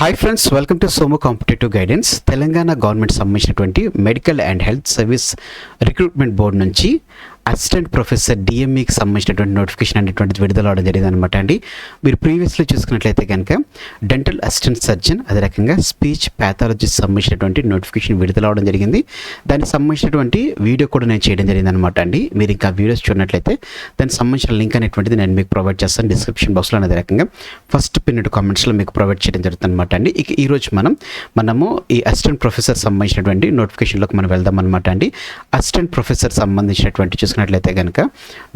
Hi friends welcome to సోమో competitive guidance Telangana government సంబంధించినటువంటి medical and health service recruitment board నుంచి. Assistant professor డిఎంఈకి సంబంధించినటువంటి నోటిఫికేషన్ అనేటువంటిది విడుదల అవడం జరిగింది అనమాట అండి. మీరు ప్రీవియస్లో చూసుకున్నట్లయితే కనుక డెంటల్ అసిస్టెంట్ సర్జన్ అదే రకంగా స్పీచ్ ప్యాథాలజిస్ట్ సంబంధించినటువంటి నోటిఫికేషన్ విడుదల అవడం జరిగింది. దానికి సంబంధించినటువంటి వీడియో కూడా నేను చేయడం జరిగింది అనమాట అండి. మీరు ఇంకా వీడియోస్ చూడనట్లయితే దానికి సంబంధించిన లింక్ అనేటువంటిది నేను మీకు ప్రొవైడ్ చేస్తాను డిస్క్రిప్షన్ బాక్స్లో అదే రకంగా. ఫస్ట్ పిన్నెడ్ కామెంట్స్లో మీకు ప్రొవైడ్ చేయడం జరుగుతుంది అనమాట అండి. ఇక ఈరోజు మనం మనము ఈ అసిస్టెంట్ ప్రొఫెసర్ సంబంధించినటువంటి నోటిఫికేషన్లోకి మనం వెళ్దాం అనమాట అండి. అసిస్టెంట్ ప్రొఫెసర్ సంబంధించినటువంటి చూసినట్లయితే కనుక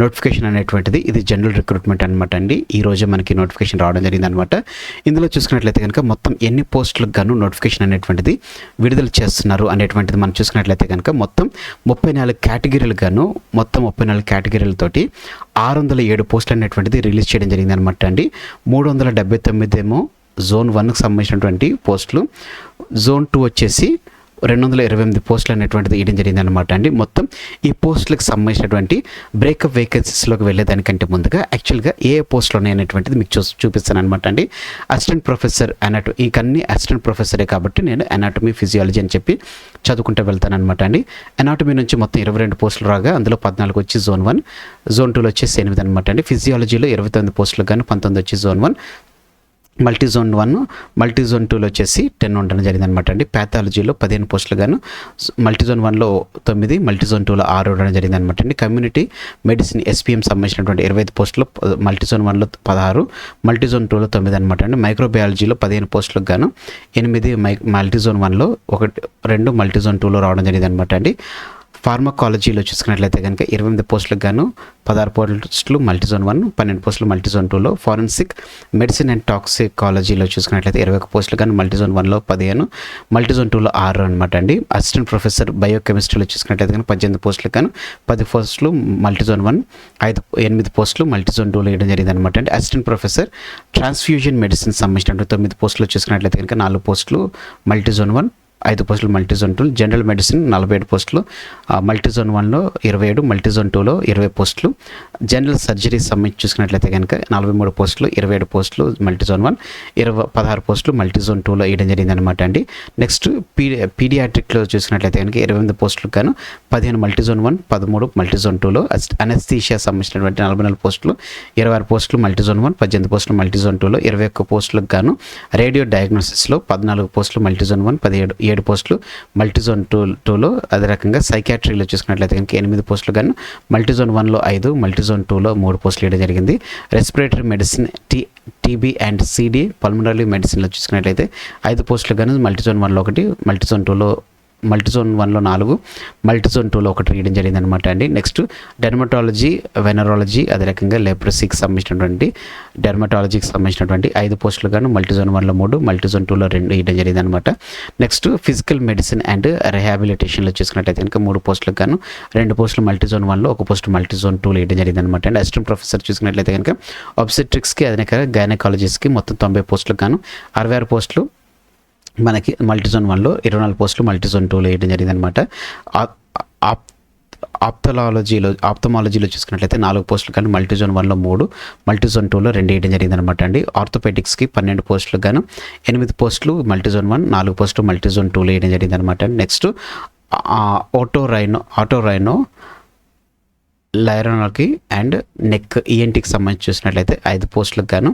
నోటిఫికేషన్ అనేటువంటిది ఇది జనరల్ రిక్రూట్మెంట్ అనమాట అండి. ఈ మనకి నోటిఫికేషన్ రావడం జరిగింది అనమాట ఇందులో చూసుకున్నట్లయితే కనుక మొత్తం ఎన్ని పోస్టులకు గాను నోటిఫికేషన్ అనేటువంటిది విడుదల చేస్తున్నారు అనేటువంటిది మనం చూసుకున్నట్లయితే కనుక మొత్తం ముప్పై నాలుగు కేటగిరీలు గాను మొత్తం ముప్పై నాలుగు కేటగిరీలతోటి ఆరు వందల ఏడు పోస్టులు అనేటువంటిది రిలీజ్ చేయడం జరిగింది అనమాట అండి. మూడు వందల డెబ్బై తొమ్మిది ఏమో జోన్ వన్కి సంబంధించినటువంటి పోస్టులు. జోన్ టూ వచ్చేసి రెండు వందల ఇరవై ఎనిమిది పోస్టులు అనేటువంటిది ఇవ్వడం జరిగింది అనమాట అండి. మొత్తం ఈ పోస్టులకు సంబంధించినటువంటి బ్రేకప్ వేకెన్సీస్లోకి వెళ్ళేదానికంటే ముందుగా యాక్చువల్గా ఏ పోస్టులు ఉన్నాయనేటువంటిది మీకు చూ చూపిస్తాను అనమాట అండి. అసిస్టెంట్ ప్రొఫెసర్ అనాటో ఈ అన్ని అసిస్టెంట్ ప్రొఫెసరే కాబట్టి నేను అనాటమీ ఫిజియాలజీ అని చెప్పి చదువుకుంటూ వెళ్తాను అనమాట అండి. అనాటమీ నుంచి మొత్తం ఇరవై రెండు పోస్టులు రాగా అందులో పద్నాలుగు వచ్చి జోన్ వన్ జోన్ టూలో వచ్చేసి ఎనిమిది అనమాట అండి. ఫిజియాలజీలో ఇరవై తొమ్మిది పోస్టులు కానీ పంతొమ్మిది వచ్చి zone one multi zone one multi zone టూలో వచ్చేసి టెన్ ఉండడం జరిగింది అనమాట అండి. ప్యాథాలజీలో పదిహేను పోస్టులు గాను మల్టీ జోన్ వన్లో తొమ్మిది మల్టీ జోన్ టూలో ఆరు ఉండడం జరిగింది అనమాట అండి కమ్యూనిటీ మెడిసిన్ ఎస్పీఎం సంబంధించినటువంటి ఇరవై ఐదు పోస్టులు మల్టీ జోన్ వన్లో పదహారు మల్టీ జోన్ టూలో తొమ్మిది అనమాట అండి. మైక్రోబయాలజీలో పదిహేను పోస్టులకు గాను ఎనిమిది మై మల్టీ జోన్ వన్లో ఒకటి రెండు మల్టీ జోన్ టూలో రావడం జరిగింది అనమాట అండి. ఫార్మకాలజీలో చూసుకున్నట్లయితే కనుక ఇరవై ఎనిమిది పోస్టులకు గాను పదహారు పోస్టులు మల్టీజోన్ వన్ పన్నెండు పోస్టులు మల్టీజోన్ టూలో ఫారెన్సిక్ మెడిసిన్ అండ్ టాక్సికాలజీలో చూసుకున్నట్లయితే ఇరవై ఒక పోస్టులు కానీ మల్టీజోన్ వన్లో పదిహేను మల్టీజోన్ టూలో ఆరు అనమాట అండి. అసిస్టెంట్ ప్రొఫెసర్ బయోకెమిస్ట్రీలో చూసుకున్నట్లయితే కానీ పద్దెనిమిది పోస్టులు కానీ పది పోస్టులు మల్టీజోన్ వన్ ఐదు ఎనిమిది పోస్టులు మల్టీజోన్ టూలో వేయడం జరిగింది అనమాట అండి. అసిస్టెంట్ ప్రొఫెసర్ ట్రాన్స్ఫ్యూజన్ మెడిసిన్ సంబంధించినటువంటి తొమ్మిది పోస్టులు చూసుకున్నట్లయితే కనుక నాలుగు పోస్టులు మల్టీజోన్ వన్ ఐదు పోస్టులు మల్టీజోన్ టూ జనరల్ మెడిసిన్ నలభై ఏడు పోస్టులు ఆ, మల్టీజోన్ వన్లో ఇరవై ఏడు మల్టీజోన్ టూలో ఇరవై పోస్టులు జనరల్ సర్జరీ సంబంధించి చూసుకున్నట్లయితే కనుక నలభై మూడు పోస్టులు ఇరవై ఏడు పోస్టులు మల్టీజోన్ వన్ ఇరవై పదహారు పోస్టులు మల్టీజోన్ టూలో వేయడం జరిగింది అనమాట అండి నెక్స్ట్ పీ పీడియాట్రిక్లో చూసుకున్నట్లయితే కనుక ఇరవై ఎనిమిది పోస్టులకు గాను పదిహేను మల్టీజోన్ వన్ పదమూడు మల్టీజోన్ టూలో అనస్థీషియా సంబంధించినటువంటి నలభై నాలుగు పోస్టులు ఇరవై ఆరు పోస్టులు మల్టీజోన్ వన్ పద్దెనిమిది పోస్టులు మల్టీజోన్ టూలో ఇరవై ఒక్క పోస్టులకు గాను రేడియో డయాగ్నోసిస్లో పద్నాలుగు పోస్టులు మల్టీజోన్ వన్ పదిహేడు ఏడు పోస్టులు మల్టీజోన్ టూ టూలో అదే రకంగా సైకాట్రీలో చూసుకున్నట్లయితే కనుక ఎనిమిది పోస్టులు గాను మల్టీజోన్ వన్లో ఐదు మల్టీజోన్ టూలో మూడు పోస్టులు ఇవ్వడం జరిగింది. Respiratory medicine T TB and CD pulmonary మెడిసిన్లో చూసుకున్నట్లయితే ఐదు పోస్టులు కానీ మల్టీజోన్ వన్లో ఒకటి మల్టీజోన్ టూలో మల్టీజోన్ వన్లో నాలుగు మల్టీజోన్ టూలో ఒకటి రీయడం జరిగింది అనమాట అండి. నెక్స్ట్ డెర్మటాలజీ వెనరాలజీ అదే రకంగా లెప్రసీకి సంబంధించినటువంటి డెర్మటాలజీకి సంబంధించినటువంటి ఐదు పోస్టులు గాను మల్టీజోన్ వన్లో మూడు మల్టీజోన్ టూలో రెండు ఇవ్వడం జరిగింది అనమాట నెక్స్ట్ ఫిజికల్ మెడిసిన్ అండ్ రిహాబిలిటేషన్లో చూసుకున్నట్టయితే కనుక మూడు పోస్టులకు గాను రెండు పోస్టులు మల్టీజోన్ వన్లో ఒక పోస్ట్ మల్టీజోన్ టూలో ఇవ్వడం జరిగింది అనమాట అండ్. అసిస్టెంట్ ప్రొఫెసర్ చూసుకున్నట్లయితే కనుక ఆబ్సెట్రిక్స్కి అదే గైనకాలజీస్కి మొత్తం తొంభై పోస్టులకు గాను అరవై ఆరు పోస్టులు మనకి మల్టీజోన్ వన్లో ఇరవై నాలుగు పోస్టులు మల్టీజోన్ టూలో వేయడం జరిగింది అనమాట ఆప్తమాలజీలో చూసుకున్నట్లయితే నాలుగు పోస్టులు కానీ మల్టీజోన్ వన్లో మూడు మల్టీజోన్ టూలో రెండు వేయడం జరిగింది అనమాట అండి ఆర్థోపెటిక్స్కి పన్నెండు పోస్టులు గాను ఎనిమిది పోస్టులు మల్టీజోన్ వన్ నాలుగు పోస్టులు మల్టీజోన్ టూలో వేయడం జరిగింది అనమాట next oto rhino oto rhino లైరోనోకి and neck ఈఎన్టీకి సంబంధించి చూసినట్లయితే ఐదు పోస్టులకు గాను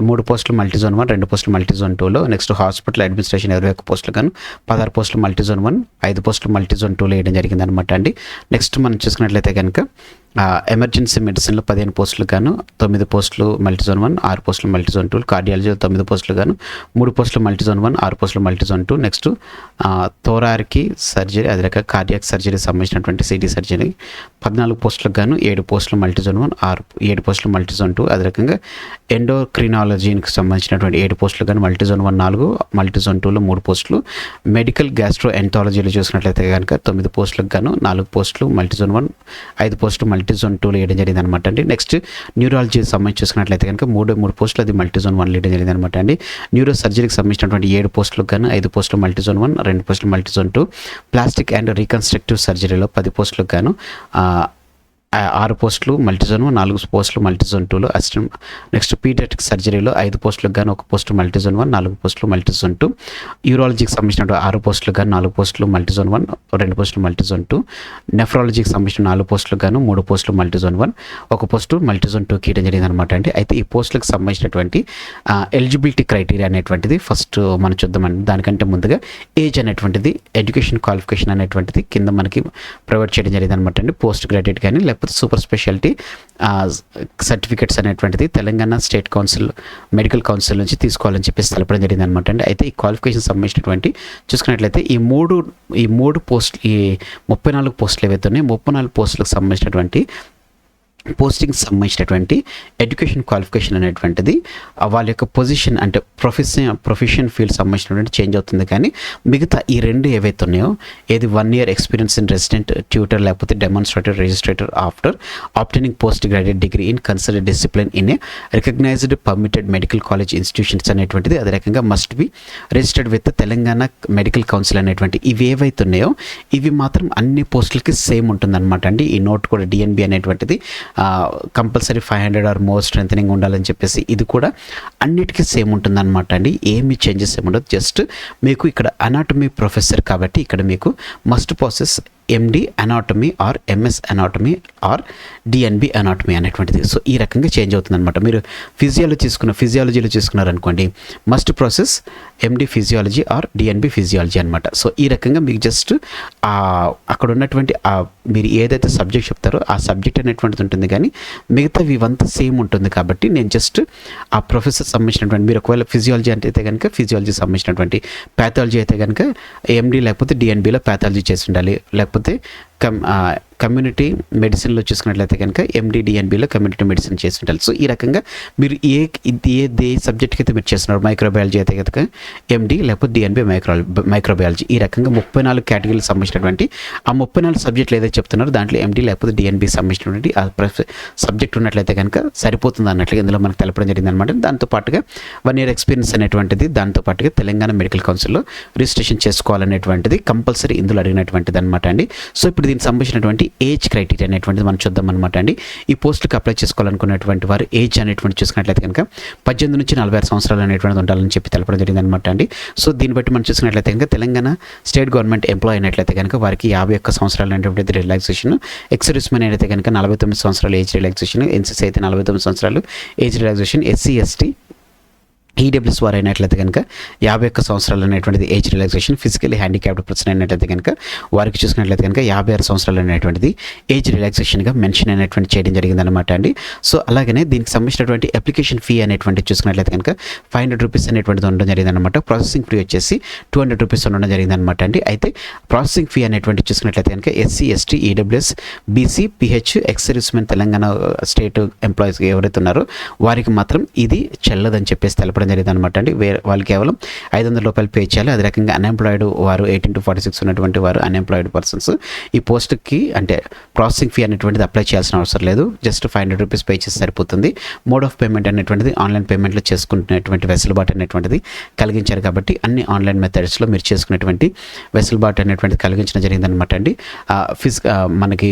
మూడు పోస్టులు మల్టీజోన్ వన్ రెండు పోస్టులు మల్టీజోన్ టూలో నెక్స్ట్ హాస్పిటల్ అడ్మినిస్ట్రేషన్ ఇరవై ఒక్క పోస్టులు గాను పదహారు పోస్టులు మల్టీజోన్ వన్ ఐదు పోస్టులు మల్టీజోన్ టూలో వేయడం జరిగింది అనమాట అండి. నెక్స్ట్ మనం చూసుకున్నట్లయితే కనుక ఎమర్జెన్సీ మెడిసిన్లో పదిహేను పోస్టులు గాను తొమ్మిది పోస్టులు మల్టీజోన్ వన్ ఆరు పోస్టులు మల్టీజోన్ టూ కార్డియాలజీలో తొమ్మిది పోస్టులు గాను మూడు పోస్టులు మల్టీజోన్ వన్ ఆరు పోస్టులు మల్టీజోన్ టూ. నెక్స్ట్ థోరార్కి సర్జరీ అదే రకంగా కార్డియాక్ సర్జరీ సంబంధించినటువంటి సిటీ సర్జరీ. పద్నాలుగు పోస్టులకు గాను ఏడు పోస్టులు మల్టీజోన్ వన్ ఆరు ఏడు పోస్టులు మల్టీజోన్ టూ. అదే రకంగా ఎండోక్రినాలజీకి సంబంధించినటువంటి ఏడు పోస్టులు గాను మల్టీజోన్ వన్ నాలుగు మల్టీజోన్ టూలో మూడు పోస్టులు. మెడికల్ గ్యాస్ట్రో ఎంటాలజీలో చూసినట్లయితే కనుక తొమ్మిది పోస్టులకు గాను నాలుగు పోస్టులు మల్టీజోన్ వన్ ఐదు పోస్టులు మల్టీజోన్ టూలో వేయడం జరిగింది అనమాట అండి. నెక్స్ట్ న్యూరాలజీ సంబంధించి చూసుకున్నట్లయితే కనుక మూడు మూడు పోస్టులు అది మల్టీజోన్ వన్ వేయడం జరిగింది అనమాట అండి. న్యూరో సర్జరీకి సంబంధించినటువంటి ఏడు పోస్టులకు కానీ ఐదు పోస్టులు మల్టీజోన్ వన్ రెండు పోస్టులు multi zone two. Plastic and reconstructive సర్జరీలో పది పోస్టులకు గాను ఆరు పోస్టులు మల్టీజోన్ నాలుగు పోస్టులు మల్టీజోన్ టూలో అసిస్టెంట్ నెక్స్ట్ పీడియాటిక్ సర్జరీలో ఐదు పోస్టులకు గాను ఒక పోస్టు మల్టీజోన్ వన్ నాలుగు పోస్టులు మల్టీజోన్ టూ యూరాలజీకి సంబంధించిన ఆరు పోస్టులకు గాను నాలుగు పోస్టులు మల్టీజోన్ వన్ రెండు పోస్టులు మల్టీజోన్ టూ నెఫ్రాలజీకి సంబంధించిన నాలుగు పోస్టులకు గాను మూడు పోస్టులు మల్టీజోన్ వన్ ఒక పోస్టు మల్టీజోన్ టూకి ఇవ్వడం జరిగింది అనమాట అండి. అయితే ఈ పోస్టులకు సంబంధించినటువంటి ఎలిజిబిలిటీ క్రైటీరియా అనేటువంటిది ఫస్ట్ మనం చూద్దామండి. దానికంటే ముందుగా ఏజ్ అనేటువంటిది ఎడ్యుకేషన్ క్వాలిఫికేషన్ అనేటువంటిది కింద మనకి ప్రొవైడ్ చేయడం జరిగింది అనమాట అండి. పోస్ట్ గ్రాడ్యుయేట్ కానీ లేకపోతే సూపర్ స్పెషాలిటీ సర్టిఫికెట్స్ అనేటువంటిది Telangana state council medical council నుంచి తీసుకోవాలని చెప్పేసి తెలపడం జరిగింది అనమాట అండి అయితే ఈ క్వాలిఫికేషన్ సంబంధించినటువంటి చూసుకున్నట్లయితే ఈ మూడు ఈ మూడు పోస్ట్ ఈ ముప్పై నాలుగు పోస్టులు ఏవైతే ఉన్నాయో ముప్పై నాలుగు పోస్టులకు సంబంధించినటువంటి పోస్టింగ్ సంబంధించినటువంటి ఎడ్యుకేషన్ క్వాలిఫికేషన్ అనేటువంటిది వాళ్ళ యొక్క పొజిషన్ అంటే ప్రొఫెషన్ ప్రొఫెషన్ ఫీల్డ్ సంబంధించినటువంటి చేంజ్ అవుతుంది. కానీ మిగతా ఈ రెండు ఏవైతే ఉన్నాయో ఏది one year experience in resident tutor లేకపోతే demonstrator registrar after obtaining post graduate degree in consider discipline in a recognized permitted medical college institutions అనేటువంటిది అదే రకంగా must be registered with Telangana medical council అనేటువంటి ఇవి ఏవైతే ఉన్నాయో ఇవి మాత్రం అన్ని పోస్టులకి సేమ్ ఉంటుందన్నమాట. అండి ఈ నోట్ కూడా డిఎన్బి అనేటువంటిది compulsory five hundred or more strengthening ఉండాలని చెప్పేసి ఇది కూడా అన్నిటికీ సేమ్ ఉంటుందన్నమాట అండి. ఏమి చేంజెస్ ఏమి ఉండదు. జస్ట్ మీకు ఇక్కడ అనాటమీ ప్రొఫెసర్ కాబట్టి ఇక్కడ మీకు must process MD anatomy or MS anatomy or DNB anatomy అనేటువంటిది. సో ఈ రకంగా చేంజ్ అవుతుంది అనమాట మీరు ఫిజియాలజీ తీసుకున్న ఫిజియాలజీలో తీసుకున్నారనుకోండి must process MD physiology or DNB physiology అనమాట సో ఈ రకంగా మీకు జస్ట్ అక్కడ ఉన్నటువంటి మీరు ఏదైతే సబ్జెక్ట్ చెప్తారో ఆ సబ్జెక్ట్ అనేటువంటిది ఉంటుంది. కానీ మిగతావి ఇవంతా సేమ్ ఉంటుంది కాబట్టి నేను జస్ట్ ఆ ప్రొఫెసర్ సంబంధించినటువంటి మీరు ఒకవేళ ఫిజియాలజీ అంటే కనుక ఫిజియాలజీ సంబంధించినటువంటి ప్యాథాలజీ అయితే కనుక ఎండి లేకపోతే డిఎన్బిలో ప్యాథాలజీ చేసి ఉండాలి. లేకపోతే लेकिन कम కమ్యూనిటీ మెడిసిన్లో చూసుకున్నట్లయితే కనుక ఎండిడిఎన్బిలో కమ్యూనిటీ మెడిసిన్ చేసి ఉండాలి సో ఈ రకంగా మీరు ఏ ఇది ఏ దే సబ్జెక్ట్కి అయితే మీరు చేస్తున్నారు? మైక్రోబయాలజీ అయితే కనుక ఎండి లేకపోతే డిఎన్బి మైక్రో మైక్రోబయాలజీ ఈ రకంగా ముప్పై నాలుగు కేటగిరీలకు సంబంధించినటువంటి ఆ ముప్పై నాలుగు సబ్జెక్టులు ఏదైతే చెప్తున్నారో దాంట్లో ఎండి లేకపోతే డిఎన్బి సంబంధించినటువంటి ఆ సబ్జెక్ట్ ఉన్నట్లయితే కనుక సరిపోతుంది అన్నట్లుగా ఇందులో మనకు తెలపడం జరిగింది అనమాట దాంతో పాటుగా వన్ ఇయర్ ఎక్స్పీరియన్స్ అనేటువంటిది దాంతో పాటుగా తెలంగాణ మెడికల్ కౌన్సిల్లో రిజిస్ట్రేషన్ చేసుకోవాలనేటువంటిది కంపల్సరీ ఇందులో అడిగినటువంటిది అనమాట అండి. సో ఇప్పుడు దీనికి సంబంధించినటువంటి ఏజ్ క్రైటీరియా అనేటువంటిది మనం చూద్దాం అనమాట అండి. ఈ పోస్టులకు అప్లై చేసుకోవాలనుకున్నటువంటి వారు ఏజ్ అనేటువంటి చూసుకున్నట్లయితే కనుక పద్దెనిమిది నుంచి నలభై ఆరు సంవత్సరాలు అనేటువంటిది ఉండాలని చెప్పి తెలపడం జరిగింది అనమాట అండి. సో దీన్ని బట్టి మనం చూసుకున్నట్లయితే కనుక తెలంగాణ స్టేట్ గవర్నమెంట్ ఎంప్లాయ్ అయినట్లయితే కనుక వారికి యాభై ఒక్క సంవత్సరాలు అనేటువంటిది రిలాక్సేషన్ ఎక్సర్విస్మెన్ అయితే కనుక నలభై తొమ్మిది సంవత్సరాలు ఏజ్ రిలాక్సేషన్ ఎన్సీసీ అయితే నలభై తొమ్మిది సంవత్సరాలు age relaxation SC ST EWS వారు అయినట్లయితే కనుక యాభై ఒక్క సంవత్సరాలు అనేటువంటిది age relaxation physically handicapped person అయినట్లయితే కనుక వారికి చూసుకున్నట్లయితే కనుక యాభై ఆరు సంవత్సరాలు అనేటువంటిది ఏజ్ రిలాక్సేషన్గా మెన్షన్ అయినటువంటి చేయడం జరిగింది అనమాట అండి. సో అలాగనే దీనికి సంబంధించినటువంటి అప్లికేషన్ ఫీ అనేటువంటి చూసుకున్నట్లయితే కనుక ఫైవ్ హండ్రెడ్ రూపీస్ అనేటువంటిది ఉండడం జరిగింది అనమాట ప్రాసెసింగ్ ఫీ వచ్చేసి టూ హండ్రెడ్ రూపీస్ ఉండడం జరిగింది అనమాట అండి. అయితే ప్రాసెసింగ్ ఫీ అనేటువంటి చూసుకున్నట్లయితే కనుక SC ST EWS BC PH ex servicemen Telangana uh, state employees ఎవరైతే ఉన్నారో వారికి మాత్రం ఇది చెల్లదని చెప్పేసి తెలపడం జరిగింది అనమాట అండి. వేరే వాళ్ళు కేవలం ఐదు వందల రూపాయలు పే చేయాలి. అదే రకంగా అన్ఎంప్లాయిడ్ వారు ఎయిటీన్ టు ఫార్టీ సిక్స్ ఉన్నటువంటి వారు అన్ఎంప్లాయిడ్ పర్సన్స్ ఈ పోస్ట్కి అంటే ప్రాసెసింగ్ ఫీ అనేటువంటిది అప్లై చేయాల్సిన అవసరం లేదు. Just five hundred rupees pay చేసి సరిపోతుంది. మోడ్ ఆఫ్ పేమెంట్ అనేటువంటిది ఆన్లైన్ పేమెంట్లో చేసుకునేటువంటి వెసులుబాటు అనేటువంటిది కలిగించారు కాబట్టి అన్ని ఆన్లైన్ మెథడ్స్లో మీరు చేసుకునేటువంటి వెసులుబాటు అనేటువంటిది కలిగించడం జరిగిందనమాట అండి. ఫిజ్ మనకి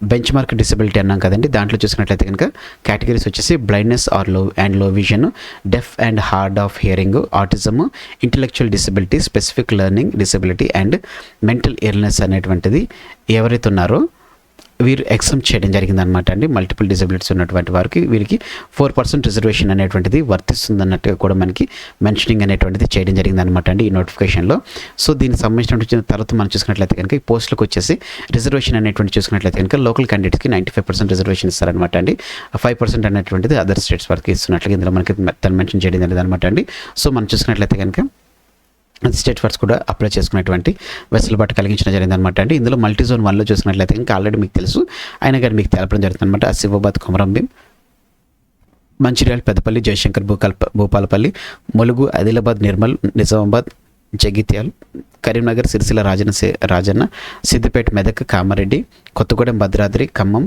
బెంచ్ మార్క్ డిసబిలిటీ అన్నాం కదండి దాంట్లో చూసుకున్నట్లయితే కనుక కేటగిరీస్ వచ్చేసి బ్లైండ్నెస్ ఆర్లో అండ్లో vision deaf and hard of hearing autism intellectual disability specific learning disability and mental illness అనేటువంటిది ఎవరైతే ఉన్నారో వీరు ఎక్సమ్ చేయడం జరిగింది అనమాట అండి. మల్టిపుల్ డిజబిలిటీస్ ఉన్నటువంటి వారికి వీరికి ఫోర్ పర్సెంట్ రిజర్వేషన్ అనేటువంటిది వర్తిస్తుంది అన్నట్టుగా కూడా మనకి మెన్షనింగ్ అనేటువంటిది చేయడం జరిగింది అనమాట అండి ఈ నోటిఫికేషన్లో. సో దీనికి సంబంధించిన తర్వాత మనం చూసుకున్నట్లయితే కనుక ఈ పోస్టులకు వచ్చేసి రిజర్వేషన్ అనేటువంటి చూసుకున్నట్లయితే కనుక లోకల్ క్యాండిడేట్స్కి నైంటీ ఫైవ్ పర్సెంట్ రిజర్వేషన్ ఇస్తారనమాట అండి. ఫైవ్ పర్సెంట్ అనేటువంటిది అదర్ స్టేట్స్ వారికి ఇస్తున్నట్లుగా ఇందులో మనకి తను మెన్షన్ చేయడం జరిగింది అనమాట అండి. సో మనం చూసుకున్నట్లయితే కనుక స్టేట్ ఫర్స్ కూడా అప్లై చేసుకునేటువంటి వెసులుబాటు కలిగించడం జరిగింది అనమాట అండి. ఇందులో మల్టీ జోన్ వన్లో చూసినట్లయితే ఇంకా ఆల్రెడీ మీకు తెలుసు. అయినా కానీ మీకు తెలపడం జరుగుతుంది అనమాట Asifabad Komaram Bheem Mancherial Peddapalli Jayashankar భూకల్ప Bhupalpally Mulugu Adilabad Nirmal Nizamabad Jagtial Karimnagar Sircilla Rajanna Rajanna Siddipet Medak Kamareddy Kothagudem Bhadradri Khammam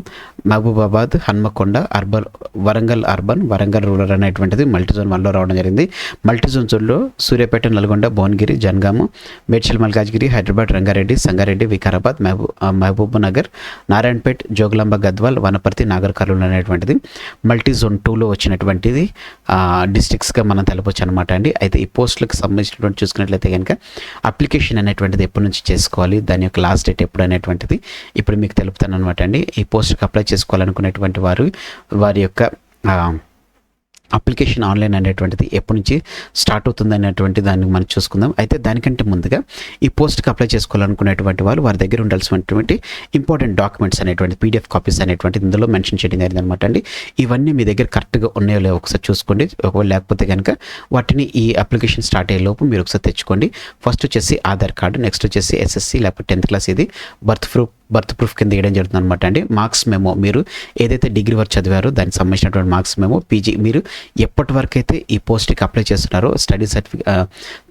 Mahabubabad Hanamkonda urban Warangal urban Warangal rural అనేటువంటిది మల్టీ జోన్ వన్లో రావడం జరిగింది. మల్టీ జోన్ జోన్లో సూర్యాపేట నల్గొండ భువనగిరి జనగామ మేడ్చల్ మల్కాజ్గిరి హైదరాబాద్ రంగారెడ్డి సంగారెడ్డి వికారాబాద్ మహబూ మహబూబ్ నగర్ నారాయణపేట్ జోగులాంబ గద్వాల్ వనపర్తి నాగర్ కర్నూలు అనేటువంటిది మల్టీ జోన్ టూలో వచ్చినటువంటిది డిస్ట్రిక్ట్స్గా మనం తెలపొచ్చు అనమాట అండి. అయితే ఈ పోస్టులకు సంబంధించినటువంటి చూసుకున్నట్లయితే కనుక అప్లికేషన్ అనేటువంటిది ఎప్పటి నుంచి చేసుకోవాలి దాని యొక్క లాస్ట్ డేట్ ఎప్పుడు అనేటువంటిది ఇప్పుడు మీకు తెలుపుతాను అనమాట అండి. ఈ పోస్ట్కి అప్లై చేసుకోవాలనుకునేటువంటి వారు వారి యొక్క అప్లికేషన్ ఆన్లైన్ అనేటువంటిది ఎప్పటి నుంచి స్టార్ట్ అవుతుంది అనేటువంటి దాన్ని మనం చూసుకుందాం. అయితే దానికంటే ముందుగా ఈ పోస్ట్కి అప్లై చేసుకోవాలనుకునేటువంటి వాళ్ళు వారి దగ్గర ఉండాల్సినటువంటి ఇంపార్టెంట్ డాక్యుమెంట్స్ అనేటువంటి పీడిఎఫ్ కాపీస్ అనేటువంటిది ఇందులో మెన్షన్ చేయడం జరిగింది అనమాట అండి. ఇవన్నీ మీ దగ్గర కరెక్ట్గా ఉన్నాయో లేవో ఒకసారి చూసుకోండి. ఒకవేళ లేకపోతే కనుక వాటిని ఈ అప్లికేషన్ స్టార్ట్ అయ్యే లోపు మీరు ఒకసారి తెచ్చుకోండి. ఫస్ట్ వచ్చేసి ఆధార్ కార్డు నెక్స్ట్ వచ్చేసి ఎస్ఎస్సి లేకపోతే టెన్త్ క్లాస్ ఇది. బర్త్ ప్రూఫ్ బర్త్ ప్రూఫ్ కింద ఇవ్వడం జరుగుతుంది అనమాట అండి. మార్క్స్ మెమో మీరు ఏదైతే డిగ్రీ వరకు చదివారో దానికి సంబంధించినటువంటి మార్క్స్ మెమో పీజీ మీరు ఎప్పటి వరకు అయితే ఈ పోస్ట్కి అప్లై చేస్తున్నారో స్టడీ సర్టిఫికేట్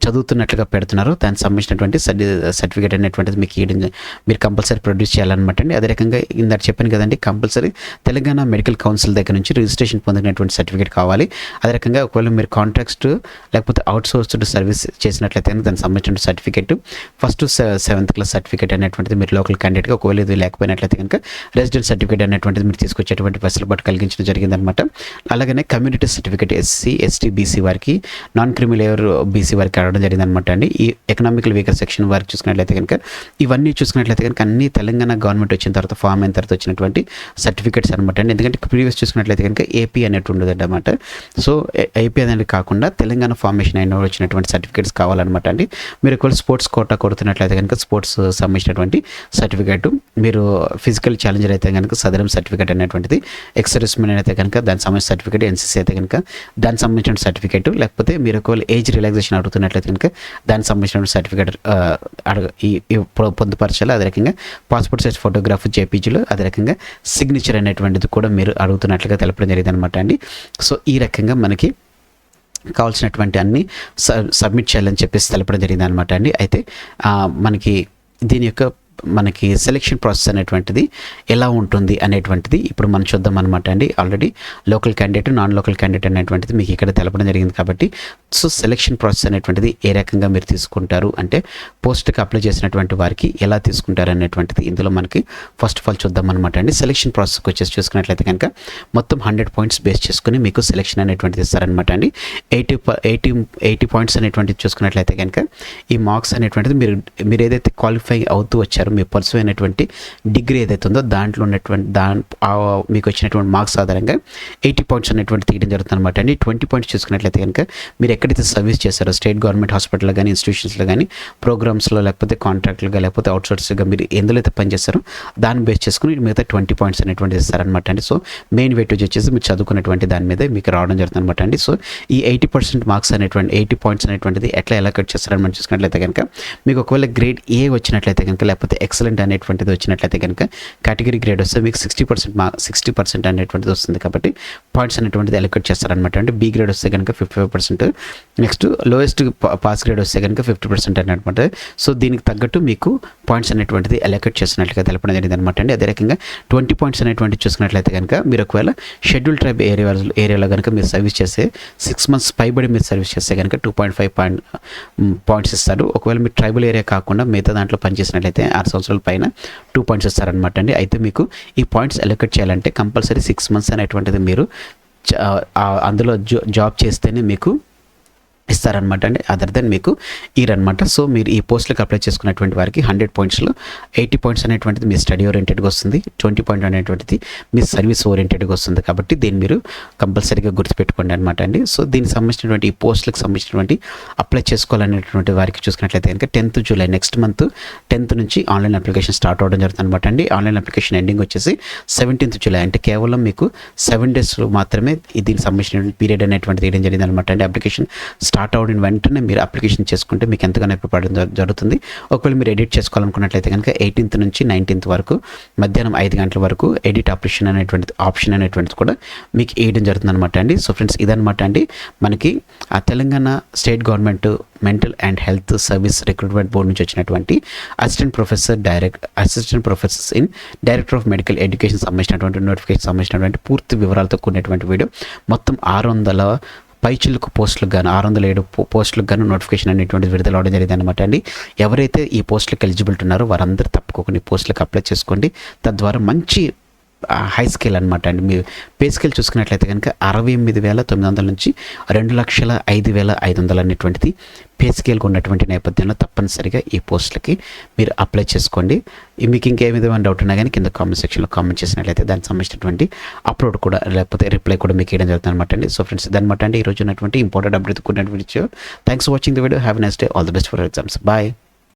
చదువుతున్నట్లుగా పెడుతున్నారో దానికి సంబంధించినటువంటి స్టడీ సర్టిఫికేట్ అనేటువంటిది మీకు ఇవ్వడం మీరు కంపల్సరీ ప్రొడ్యూస్ చేయాలన్నమాట అండి. అదే రకంగా ఇందాక చెప్పాను కదండి కంపల్సరీ తెలంగాణ మెడికల్ కౌన్సిల్ దగ్గర నుంచి రిజిస్ట్రేషన్ పొందినటువంటి సర్టిఫికేట్ కావాలి. అదే రకంగా ఒకవేళ మీరు కాంట్రాక్ట్ లేకపోతే అవుట్ సోర్స్డ్ సర్వీస్ చేసినట్లయితే దానికి సంబంధించిన certificate first seventh class certificate అనేటువంటిది మీరు లోకల్ క్యాండిడేట్గా ఒక ఇది లేకపోయినట్లయితే కనుక రెసిడెంట్ సర్టిఫికేట్ అనేటువంటిది మీరు తీసుకొచ్చేటువంటి వెసులుబాటు కలిగించడం జరిగిందనమాట అలాగనే community certificate SC ST BC వారికి నాన్ క్రిమిలేయర్ బీసీ వారికి అడగడం జరిగిందనమాట అండి. ఈ ఎకనామికల్ వీకర్ సెక్షన్ వారికి చూసుకున్నట్లయితే కనుక ఇవన్నీ చూసుకున్నట్లయితే కనుక అన్ని తెలంగాణ గవర్నమెంట్ వచ్చిన తర్వాత ఫామ్ అయిన తర్వాత వచ్చినటువంటి సర్టిఫికేట్స్ అనమాట అండి. ఎందుకంటే ప్రీవియస్ చూసుకున్నట్లయితే కనుక ఏపీ అనేటు ఉండదన్నమాట. సో ఏపీ అనేది కాకుండా తెలంగాణ ఫార్మేషన్ అయిన వచ్చినటువంటి సర్టిఫికేట్స్ కావాలన్నమాట అండి. మీరు ఒకవేళ స్పోర్ట్స్ కోటా కొడుతున్నట్లయితే కనుక స్పోర్ట్స్ సంబంధించినటువంటి సర్టిఫికేట్ మీరు ఫిజికల్ ఛాలెంజర్ అయితే కనుక సదరం సర్టిఫికేట్ అనేటువంటిది ఎక్సర్విస్మెన్ అయితే కనుక దానికి సంబంధించిన సర్టిఫికేట్ ఎన్సీసీ అయితే కనుక దానికి సంబంధించిన సర్టిఫికేట్ లేకపోతే మీరు ఒకవేళ ఏజ్ రిలాక్సేషన్ అడుగుతున్నట్లయితే కనుక దానికి సంబంధించిన సర్టిఫికేట్ అడగ ఈ పొందుపరచాలి. అదే రకంగా పాస్పోర్ట్ సైజ్ ఫోటోగ్రాఫ్ జేపీజీలో అదే రకంగా సిగ్నేచర్ అనేటువంటిది కూడా మీరు అడుగుతున్నట్లుగా తెలపడం జరిగింది అనమాట అండి. సో ఈ రకంగా మనకి కావాల్సినటువంటి అన్ని సబ్మిట్ చేయాలని చెప్పేసి తెలపడం జరిగింది అనమాట అండి. అయితే మనకి దీని యొక్క మనకి సెలెక్షన్ ప్రాసెస్ అనేటువంటిది ఎలా ఉంటుంది అనేటువంటిది ఇప్పుడు మనం చూద్దాం అనమాట అండి. Already local candidate non local candidate అనేటువంటిది మీకు ఇక్కడ తెలపడం జరిగింది కాబట్టి సో సెలెక్షన్ ప్రాసెస్ అనేటువంటిది ఏ రకంగా మీరు తీసుకుంటారు అంటే పోస్ట్కి అప్లై చేసినటువంటి వారికి ఎలా తీసుకుంటారు అనేటువంటిది ఇందులో మనకి ఫస్ట్ ఆఫ్ ఆల్ చూద్దాం అనమాట అండి. సెలెక్షన్ ప్రాసెస్కి వచ్చేసి చూసుకున్నట్లయితే కనుక మొత్తం హండ్రెడ్ పాయింట్స్ బేస్ చేసుకుని మీకు సెలెక్షన్ అనేటువంటిది ఇస్తారనమాట అండి. ఎయిటీ ఎయిటీ ఎయిటీ పాయింట్స్ అనేటువంటిది చూసుకున్నట్లయితే కనుక ఈ మార్క్స్ అనేటువంటిది మీరు మీరు ఏదైతే క్వాలిఫై అవుతూ వచ్చారు మీ పల్స్ అయినటువంటి డిగ్రీ ఏదైతే ఉందో దాంట్లో ఉన్నటువంటి దాని మీకు వచ్చినటువంటి మార్క్స్ ఆధారంగా ఎయిటీ పాయింట్స్ అనేటువంటి తీయడం జరుగుతుంది అనమాట అండి. ట్వంటీ పాయింట్స్ చూసుకున్నట్లయితే కనుక మీరు ఎక్కడైతే సర్వీస్ చేశారో స్టేట్ గవర్నమెంట్ హాస్పిటల్లో కానీ ఇన్స్టిట్యూషన్స్లో కానీ ప్రోగ్రామ్స్లో లేకపోతే కాంట్రాక్ట్లుగా లేకపోతే అవుట్సోర్స్గా మీరు ఎందులో అయితే పనిచేస్తారో దాన్ని బేస్ చేసుకుని మిగతా ట్వంటీ పాయింట్స్ అనేటువంటి ఇస్తారనమాట అండి. సో మెయిన్ వెయిటేజ్ వచ్చేసి మీరు చదువుకున్నటువంటి దాని మీద మీకు రావడం జరుగుతుంది అనమాట అండి. సో ఈ ఎయిటీ పర్సెంట్ మార్క్స్ అనేటువంటి ఎయిటీ పాయింట్స్ అనేటువంటిది ఎట్లా ఎలా కట్ చేస్తారని మనం చూసుకున్నట్లయితే కనుక మీకు ఒకవేళ గ్రేడ్ ఏ వచ్చినట్లయితే కనుక లేకపోతే ఎక్సలెంట్ అనేటువంటిది వచ్చినట్లయితే కనుక కేటగిరీ గ్రేడ్ వస్తే మీకు సిక్స్టీ పర్సెంట్ మా సిక్స్టీ పర్సెంట్ అనేటువంటిది వస్తుంది కాబట్టి పాయింట్స్ అనేటువంటిది ఎలక్ట్ చేస్తారనమాట అంటే బీ గ్రేడ్ వస్తే కనుక fifty five percent next lowest pass grade వస్తే కనుక ఫిఫ్టీ పర్సెంట్ అనమాట సో దీనికి తగ్గట్టు మీకు పాయింట్స్ అనేటువంటిది ఎలకెట్ చేసినట్లుగా తెలపడం జరిగింది అనమాట అండి అదే రకంగా ట్వంటీ పాయింట్స్ అనేటువంటి చూసుకున్నట్లయితే కనుక మీరు ఒకవేళ షెడ్యూల్ ట్రైబ్ ఏరియా ఏరియాలో కనుక మీరు సర్వీస్ చేస్తే సిక్స్ మంత్స్ పైబడి మీరు సర్వీస్ చేస్తే కనుక two point five point points ఇస్తారు. ఒకవేళ మీరు ట్రైబల్ ఏరియా కాకుండా మిగతా దాంట్లో పనిచేసినట్లయితే ఆరు సంవత్సరాల పైన టూ పాయింట్స్ ఇస్తారనమాట అండి. అయితే మీకు ఈ పాయింట్స్ ఎలొకేట్ చేయాలంటే కంపల్సరీ సిక్స్ మంత్స్ అనేటువంటిది మీరు చ- అందులో జా- జాబ్ చేస్తేనే మీకు ఇస్తారనమాట అండి అదర్ దెన్ మీకు ఇయర్ అనమాట సో మీరు ఈ పోస్టులకు అప్లై చేసుకున్నటువంటి వారికి హండ్రెడ్ పాయింట్స్లో ఎయిటీ పాయింట్స్ అనేటువంటిది మీ స్టడీ ఓరియంటెడ్గా వస్తుంది. ట్వంటీ పాయింట్ అనేటువంటిది మీ సర్వీస్ ఓరియంటెడ్గా వస్తుంది. కాబట్టి దీన్ని మీరు కంపల్సరీగా గుర్తుపెట్టుకోండి అనమాట అండి. సో దీనికి సంబంధించినటువంటి ఈ పోస్టులకు సంబంధించినటువంటి అప్లై చేసుకోవాలనేటువంటి వారికి చూసుకున్నట్లయితే కనుక tenth July next month tenth నుంచి ఆన్లైన్ అప్లికేషన్ స్టార్ట్ అవ్వడం జరుగుతుంది అనమాట అండి. ఆన్లైన్ అప్లికేషన్ ఎండింగ్ వచ్చేసి సెవెంటీన్త్ జూలై అంటే కేవలం మీకు సెవెన్ డేస్ మాత్రమే దీనికి సంబంధించిన పీరియడ్ అనేటువంటిది వేయడం జరిగింది అనమాట అండి. అప్లికేషన్ స్టార్ట్ స్టార్ట్ అవడం వెంటనే మీరు అప్లికేషన్ చేసుకుంటే మీకు ఎంతగానో ఉపయోగపడడం జరుగుతుంది. ఒకవేళ మీరు ఎడిట్ చేసుకోవాలనుకున్నట్లయితే కనుక ఎయిటీన్త్ నుంచి నైన్టీన్త్ వరకు మధ్యాహ్నం ఐదు గంటల వరకు ఎడిట్ ఆప్షన్ అనేటువంటిది ఆప్షన్ అనేటువంటిది కూడా మీకు వేయడం జరుగుతుంది అనమాట అండి. సో ఫ్రెండ్స్ ఇదనమాట అండి. మనకి ఆ Telangana state government mental and health service recruitment board నుంచి వచ్చినటువంటి assistant professor direct assistant professors in director of medical education సంబంధించినటువంటి నోటిఫికేషన్ సంబంధించినటువంటి పూర్తి వివరాలతో కూడినటువంటి వీడియో. మొత్తం ఆరు వందల పైచిలుకు పోస్టులకు గాను ఆరు వందల ఏడు పోస్టులకు గాను నోటిఫికేషన్ అనేటువంటిది విడుదల అవడం జరిగింది అనమాట అండి. ఎవరైతే ఈ పోస్టులకు ఎలిజిబిలిటీ ఉన్నారో వారందరూ తప్పుకోకుండా పోస్టులకు అప్లై చేసుకోండి. తద్వారా మంచి హై స్కేల్ అనమాట అండి మీరు పే స్కేల్ చూసుకున్నట్లయితే కనుక అరవై ఎనిమిది వేల తొమ్మిది వందల నుంచి రెండు లక్షల ఐదు వేల ఐదు వందలు అనేటువంటిది పే స్కేల్కి ఉన్నటువంటి నేపథ్యంలో తప్పనిసరిగా ఈ పోస్టులకి మీరు అప్లై చేసుకోండి. మీకు ఇంకే విధమైన డౌట్ ఉన్నా కానీ కింద కామెంట్ సెక్షన్లో కామెంట్ చేసినట్లయితే దానికి సంబంధించినటువంటి అప్లోడ్ కూడా లేకపోతే రిప్లై కూడా మీకు ఇవ్వడం జరుగుతుంది అనమాట అండి. సో ఫ్రెండ్స్ ఇదనమాట అండి ఈ ఉన్నటువంటి ఇంపార్టెంట్ అప్డేట్ కూడినటువంటి thanks for watching the video have next day all the best for exams bye